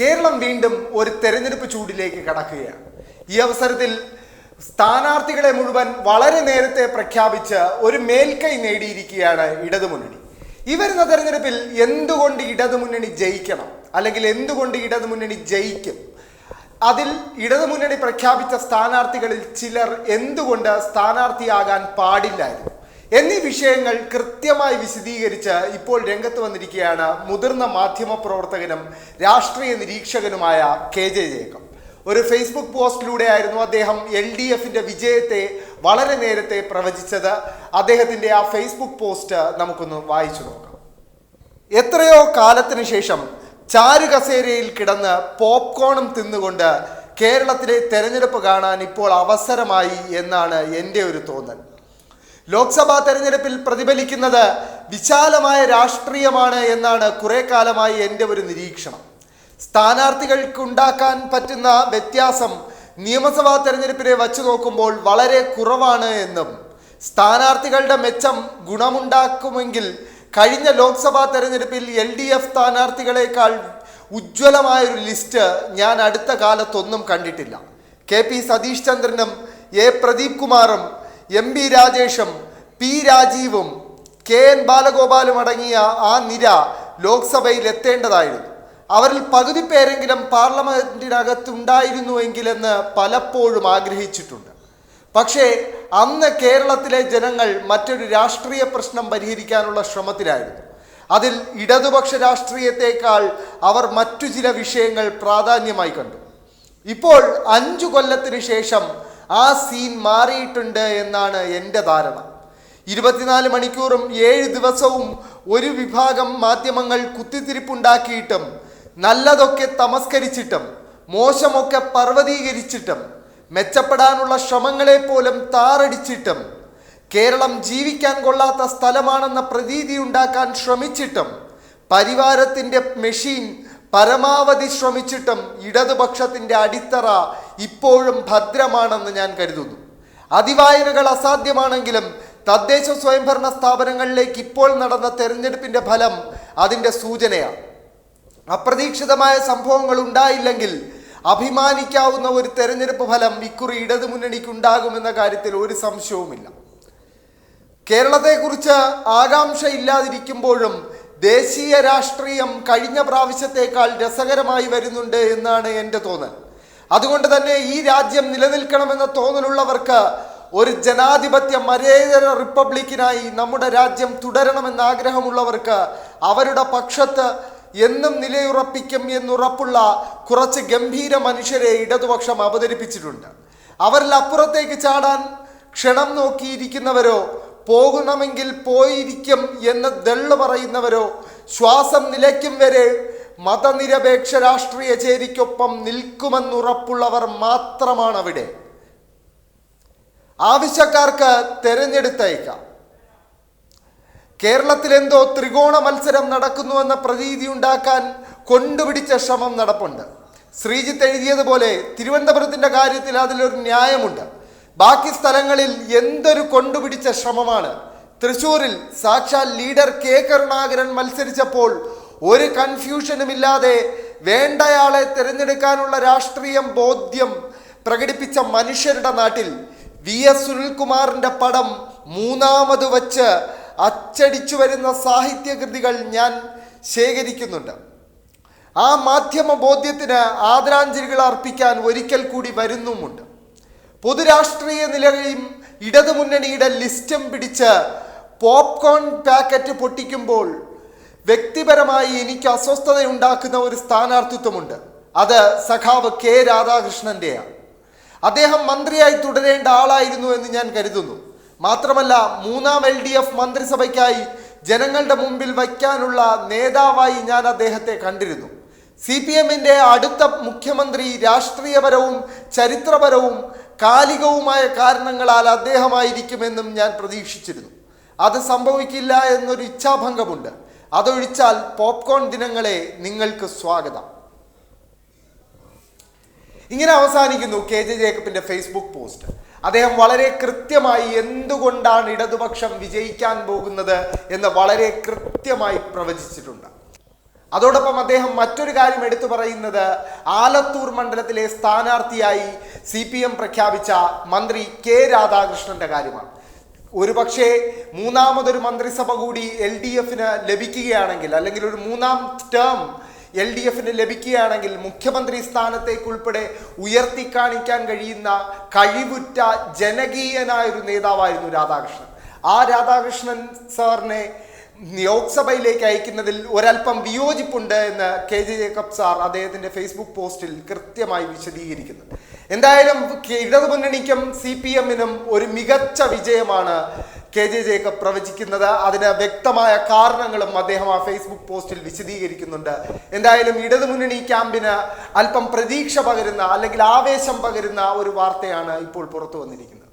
കേരളം വീണ്ടും ഒരു തെരഞ്ഞെടുപ്പ് ചൂടിലേക്ക് കടക്കുകയാണ്. ഈ അവസരത്തിൽ സ്ഥാനാർത്ഥികളെ മുഴുവൻ വളരെ നേരത്തെ പ്രഖ്യാപിച്ച് ഒരു മേൽക്കൈ നേടിയിരിക്കുകയാണ് ഇടതുമുന്നണി. ഈ വരുന്ന തെരഞ്ഞെടുപ്പിൽ എന്തുകൊണ്ട് ഇടതുമുന്നണി ജയിക്കണം? അല്ലെങ്കിൽ എന്തുകൊണ്ട് ഇടതുമുന്നണി ജയിക്കും? അതിൽ ഇടതുമുന്നണി പ്രഖ്യാപിച്ച സ്ഥാനാർത്ഥികളിൽ ചിലർ എന്തുകൊണ്ട് സ്ഥാനാർത്ഥിയാകാൻ പാടില്ലായിരുന്നു? എന്നീ വിഷയങ്ങൾ കൃത്യമായി വിശദീകരിച്ച് ഇപ്പോൾ രംഗത്ത് വന്നിരിക്കുകയാണ് മുതിർന്ന മാധ്യമ പ്രവർത്തകനും രാഷ്ട്രീയ നിരീക്ഷകനുമായ കെ ജെ ജേക്കബ്. ഒരു ഫേസ്ബുക്ക് പോസ്റ്റിലൂടെയായിരുന്നു അദ്ദേഹം എൽ ഡി എഫിന്റെ വിജയത്തെ വളരെ നേരത്തെ പ്രവചിച്ചത്. അദ്ദേഹത്തിന്റെ ആ ഫേസ്ബുക്ക് പോസ്റ്റ് നമുക്കൊന്ന് വായിച്ചു നോക്കാം. എത്രയോ കാലത്തിന് ശേഷം ചാരുകസേരയിൽ കിടന്ന് പോപ്കോണും തിന്നുകൊണ്ട് കേരളത്തിലെ തെരഞ്ഞെടുപ്പ് കാണാൻ ഇപ്പോൾ അവസരമായി എന്നാണ് എന്റെ ഒരു തോന്നൽ. ലോക്സഭാ തെരഞ്ഞെടുപ്പിൽ പ്രതിഫലിക്കുന്നത് വിശാലമായ രാഷ്ട്രീയമാണ് എന്നാണ് കുറെ കാലമായി എന്റെ ഒരു നിരീക്ഷണം. സ്ഥാനാർത്ഥികൾക്ക് ഉണ്ടാക്കാൻ പറ്റുന്ന വ്യത്യാസം നിയമസഭാ തെരഞ്ഞെടുപ്പിനെ വച്ചു നോക്കുമ്പോൾ വളരെ കുറവാണ് എന്നും സ്ഥാനാർത്ഥികളുടെ മെച്ചം ഗുണമുണ്ടാക്കുമെങ്കിൽ കഴിഞ്ഞ ലോക്സഭാ തെരഞ്ഞെടുപ്പിൽ എൽ ഡി എഫ് സ്ഥാനാർത്ഥികളെക്കാൾ ഉജ്ജ്വലമായൊരു ലിസ്റ്റ് ഞാൻ അടുത്ത കാലത്തൊന്നും കണ്ടിട്ടില്ല. കെ പി സതീഷ് ചന്ദ്രനും എ പ്രദീപ് കുമാറും എം ബി രാജേഷും പി രാജീവും കെ എൻ ബാലഗോപാലും അടങ്ങിയ ആ നിര ലോക്സഭയിൽ എത്തേണ്ടതായിരുന്നു. അവരിൽ പകുതി പേരെങ്കിലും പാർലമെന്റിനകത്തുണ്ടായിരുന്നുവെങ്കിലെന്ന് പലപ്പോഴും ആഗ്രഹിച്ചിട്ടുണ്ട്. പക്ഷേ അന്ന് കേരളത്തിലെ ജനങ്ങൾ മറ്റൊരു രാഷ്ട്രീയ പ്രശ്നം പരിഹരിക്കാനുള്ള ശ്രമത്തിലായിരുന്നു. അതിൽ ഇടതുപക്ഷ രാഷ്ട്രീയത്തെക്കാൾ അവർ മറ്റു ചില വിഷയങ്ങൾ പ്രാധാന്യമായി കണ്ടു. ഇപ്പോൾ അഞ്ചു കൊല്ലത്തിന് ശേഷം ആ സീൻ മാറിയിട്ടുണ്ട് എന്നാണ് എന്റെ ധാരണ. ഇരുപത്തിനാല് മണിക്കൂറും ഏഴ് ദിവസവും ഒരു വിഭാഗം മാധ്യമങ്ങൾ കുത്തിത്തിരിപ്പുണ്ടാക്കിയിട്ടും നല്ലതൊക്കെ തമസ്കരിച്ചിട്ടും മോശമൊക്കെ പർവതീകരിച്ചിട്ടും മെച്ചപ്പെടാനുള്ള ശ്രമങ്ങളെ പോലും താറടിച്ചിട്ടും കേരളം ജീവിക്കാൻ കൊള്ളാത്ത സ്ഥലമാണെന്ന പ്രതീതി ഉണ്ടാക്കാൻ ശ്രമിച്ചിട്ടും പരിവാരത്തിന്റെ മെഷീൻ പരമാവധി ശ്രമിച്ചിട്ടും ഇടതുപക്ഷത്തിന്റെ അടിത്തറ ഇപ്പോഴും ഭദ്രമാണെന്ന് ഞാൻ കരുതുന്നു. അതിവായനകൾ അസാധ്യമാണെങ്കിലും തദ്ദേശ സ്വയംഭരണ സ്ഥാപനങ്ങളിലേക്ക് ഇപ്പോൾ നടന്ന തെരഞ്ഞെടുപ്പിന്റെ ഫലം അതിന്റെ സൂചനയാണ്. അപ്രതീക്ഷിതമായ സംഭവങ്ങൾ ഉണ്ടായില്ലെങ്കിൽ അഭിമാനിക്കാവുന്ന ഒരു തെരഞ്ഞെടുപ്പ് ഫലം ഇക്കുറി ഇടതുമുന്നണിക്ക് ഉണ്ടാകുമെന്ന കാര്യത്തിൽ ഒരു സംശയവുമില്ല. കേരളത്തെക്കുറിച്ച് ആകാംക്ഷ ഇല്ലാതിരിക്കുമ്പോഴും ദേശീയ രാഷ്ട്രീയം കഴിഞ്ഞ പ്രാവശ്യത്തേക്കാൾ രസകരമായി വരുന്നുണ്ട് എന്നാണ് എന്റെ തോന്നൽ. അതുകൊണ്ട് തന്നെ ഈ രാജ്യം നിലനിൽക്കണമെന്ന തോന്നലുള്ളവർക്ക് ഒരു ജനാധിപത്യ മരേതര റിപ്പബ്ലിക്കിനായി നമ്മുടെ രാജ്യം തുടരണമെന്ന ആഗ്രഹമുള്ളവർക്ക് അവരുടെ പക്ഷത്ത് എന്നും നിലയുറപ്പിക്കും എന്നുറപ്പുള്ള കുറച്ച് ഗംഭീര മനുഷ്യരെ ഇടതുപക്ഷം അവതരിപ്പിച്ചിട്ടുണ്ട്. അവരിൽ അപ്പുറത്തേക്ക് ചാടാൻ ക്ഷണം നോക്കിയിരിക്കുന്നവരോ പോകണമെങ്കിൽ പോയിരിക്കും എന്ന് ദള്ളു പറയുന്നവരോ ശ്വാസം നിലയ്ക്കും വരെ മതനിരപേക്ഷ രാഷ്ട്രീയ ചേരിക്കൊപ്പം നിൽക്കുമെന്നുറപ്പുള്ളവർ മാത്രമാണ് അവിടെ ആവശ്യക്കാർക്ക് തെരഞ്ഞെടുത്തയക്കാം. കേരളത്തിലെന്തോ ത്രികോണ മത്സരം നടക്കുന്നുവെന്ന പ്രതീതി ഉണ്ടാക്കാൻ കൊണ്ടുപിടിച്ച ശ്രമം നടപ്പുണ്ട്. ശ്രീജിത്ത് എഴുതിയതുപോലെ തിരുവനന്തപുരത്തിന്റെ കാര്യത്തിൽ അതിലൊരു ന്യായമുണ്ട്. ബാക്കി സ്ഥലങ്ങളിൽ എന്തൊരു കൊണ്ടുപിടിച്ച ശ്രമമാണ്? തൃശൂരിൽ സാക്ഷാൽ ലീഡർ കെ കരുണാകരൻ മത്സരിച്ചപ്പോൾ ഒരു കൺഫ്യൂഷനുമില്ലാതെ വേണ്ടയാളെ തിരഞ്ഞെടുക്കാനുള്ള രാഷ്ട്രീയം ബോധ്യം പ്രകടിപ്പിച്ച മനുഷ്യരുടെ നാട്ടിൽ വി എസ് സുനിൽകുമാറിന്റെ പടം മൂന്നാമത് വച്ച് അച്ചടിച്ചു വരുന്ന സാഹിത്യകൃതികൾ ഞാൻ ശേഖരിക്കുന്നുണ്ട്. ആ മാധ്യമ ബോധ്യത്തിന് ആദരാഞ്ജലികൾ അർപ്പിക്കാൻ ഒരിക്കൽ കൂടി വരുന്നുമുണ്ട്. പൊതുരാഷ്ട്രീയ നിലയും ഇടതുമുന്നണിയുടെ ലിസ്റ്റും പിടിച്ച് പോപ്കോൺ പാക്കറ്റ് പൊട്ടിക്കുമ്പോൾ വ്യക്തിപരമായി എനിക്ക് അസ്വസ്ഥതയുണ്ടാക്കുന്ന ഒരു സ്ഥാനാർത്ഥിത്വമുണ്ട്. അത് സഖാവ് കെ രാധാകൃഷ്ണന്റെയാണ്. അദ്ദേഹം മന്ത്രിയായി തുടരേണ്ട ആളായിരുന്നു എന്ന് ഞാൻ കരുതുന്നു. മാത്രമല്ല മൂന്നാം എൽ ഡി എഫ് മന്ത്രിസഭയ്ക്കായി ജനങ്ങളുടെ മുമ്പിൽ വയ്ക്കാനുള്ള നേതാവായി ഞാൻ അദ്ദേഹത്തെ കണ്ടിരുന്നു. സി പി എമ്മിന്റെ അടുത്ത മുഖ്യമന്ത്രി രാഷ്ട്രീയപരവും ചരിത്രപരവും കാലികവുമായ കാരണങ്ങളാൽ അദ്ദേഹമായിരിക്കുമെന്നും ഞാൻ പ്രതീക്ഷിച്ചിരുന്നു. അത് സംഭവിക്കില്ല എന്നൊരു ഇച്ഛാഭംഗമുണ്ട്. അതൊഴിച്ചാൽ പോപ്കോൺ ദിനങ്ങളെ നിങ്ങൾക്ക് സ്വാഗതം. ഇങ്ങനെ അവസാനിക്കുന്നു കെ ജെ ജേക്കബിന്റെ ഫേസ്ബുക്ക് പോസ്റ്റ്. അദ്ദേഹം വളരെ കൃത്യമായി എന്തുകൊണ്ടാണ് ഇടതുപക്ഷം വിജയിക്കാൻ പോകുന്നത് എന്ന് വളരെ കൃത്യമായി പ്രവചിച്ചിട്ടുണ്ട്. അതോടൊപ്പം അദ്ദേഹം മറ്റൊരു കാര്യം എടുത്തു പറയുന്നത് ആലത്തൂർ മണ്ഡലത്തിലെ സ്ഥാനാർത്ഥിയായി സി പി എം പ്രഖ്യാപിച്ച മന്ത്രി കെ രാധാകൃഷ്ണന്റെ കാര്യമാണ്. ഒരു പക്ഷേ മൂന്നാമതൊരു മന്ത്രിസഭ കൂടി എൽ ഡി എഫിന് ലഭിക്കുകയാണെങ്കിൽ അല്ലെങ്കിൽ ഒരു മൂന്നാം ടേം എൽ ഡി എഫിന് ലഭിക്കുകയാണെങ്കിൽ മുഖ്യമന്ത്രി സ്ഥാനത്തേക്കുൾപ്പെടെ ഉയർത്തി കാണിക്കാൻ കഴിയുന്ന കഴിവുറ്റ ജനകീയനായ ഒരു നേതാവായിരുന്നു രാധാകൃഷ്ണൻ. ആ രാധാകൃഷ്ണൻ സാറിനെ ലോക്സഭയിലേക്ക് അയക്കുന്നതിൽ ഒരല്പം വിയോജിപ്പുണ്ട് എന്ന് കെ ജെ ജേക്കബ് സാർ അദ്ദേഹത്തിന്റെ ഫേസ്ബുക്ക് പോസ്റ്റിൽ കൃത്യമായി വിശദീകരിക്കുന്നു. എന്തായാലും ഇടതുമുന്നണിക്കും സി പി എമ്മിനും ഒരു മികച്ച വിജയമാണ് കെ ജെ ജേക്കബ് പ്രവചിക്കുന്നത്. അതിന് വ്യക്തമായ കാരണങ്ങളും അദ്ദേഹം ആ ഫേസ്ബുക്ക് പോസ്റ്റിൽ വിശദീകരിക്കുന്നുണ്ട്. എന്തായാലും ഇടതുമുന്നണി ക്യാമ്പിന് അല്പം പ്രതീക്ഷ പകരുന്ന അല്ലെങ്കിൽ ആവേശം പകരുന്ന ഒരു വാർത്തയാണ് ഇപ്പോൾ പുറത്തു വന്നിരിക്കുന്നത്.